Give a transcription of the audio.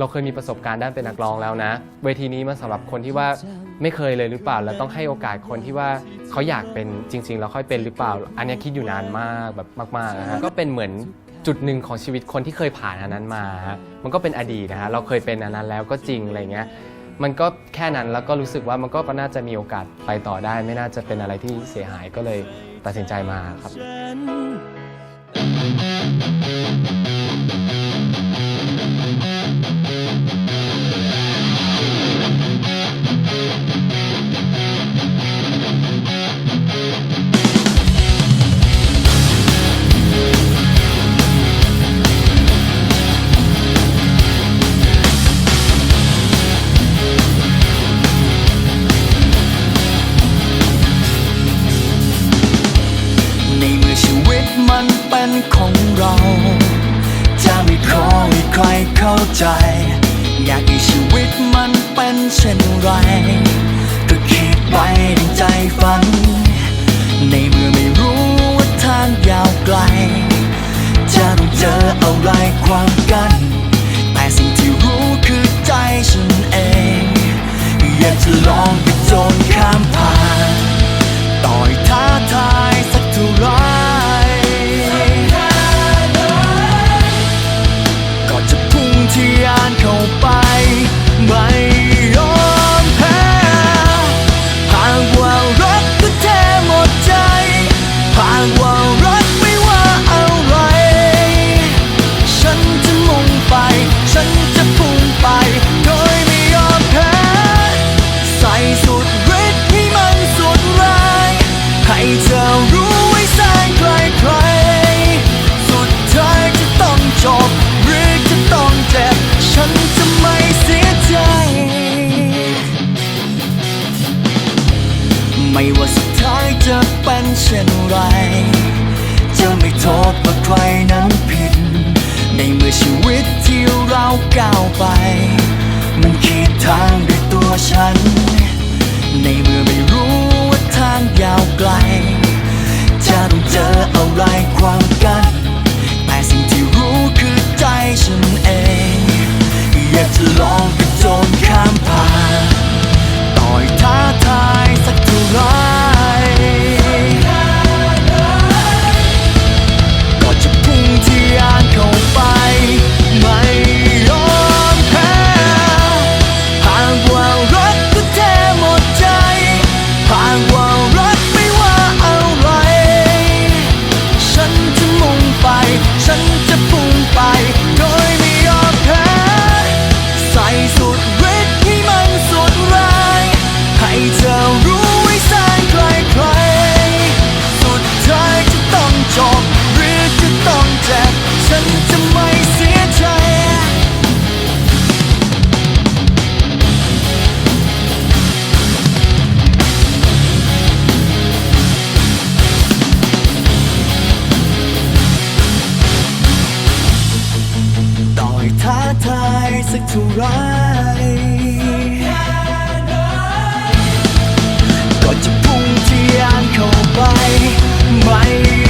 เราเคยมีประสบการณ์ด้านเป็นนักร้องแล้วนะ เวทีนี้มันสำหรับคนที่ว่าไม่เคยเลยหรือเปล่า แล้วต้องให้โอกาสคนที่ว่าเขาอยากเป็นจริง ๆ แล้วค่อยเป็นหรือเปล่า อันนี้คิดอยู่นานมากแบบมากๆนะฮะก็เป็นเหมือนจุดหนึ่งของชีวิตคนที่เคยผ่านอันนั้นมาฮะมันก็เป็นอดีตนะฮะเราเคยเป็นอันนั้นแล้วก็จริงอะไรเงี้ยมันก็แค่นั้นแล้วก็รู้สึกว่ามันก็น่าจะมีโอกาสไปต่อได้ ไม่น่าจะเป็นอะไรที่เสียหายก็เลยตัดสินใจมาครับ วิตมันเป็นของเรา จะไม่ขอให้ใครเข้าใจ อยากให้ชีวิตมันเป็นเช่นไร ก็คิดไปดังใจฝัน ในเมื่อไม่รู้ว่าทางยาวไกล จะต้องเจออะไรความกัน แต่สิ่งที่รู้คือใจฉันเอง อยากจะลอง เช่นไร จะไม่โทษว่าใครนั้นผิด ในเมื่อชีวิตที่เราก้าวไป มันขีดทางด้วยตัวฉัน ในเมื่อไม่รู้ ฉันจะพุ่งไป สักเท่าไรก็จะพุ่งที่ยานเข้าไปไม่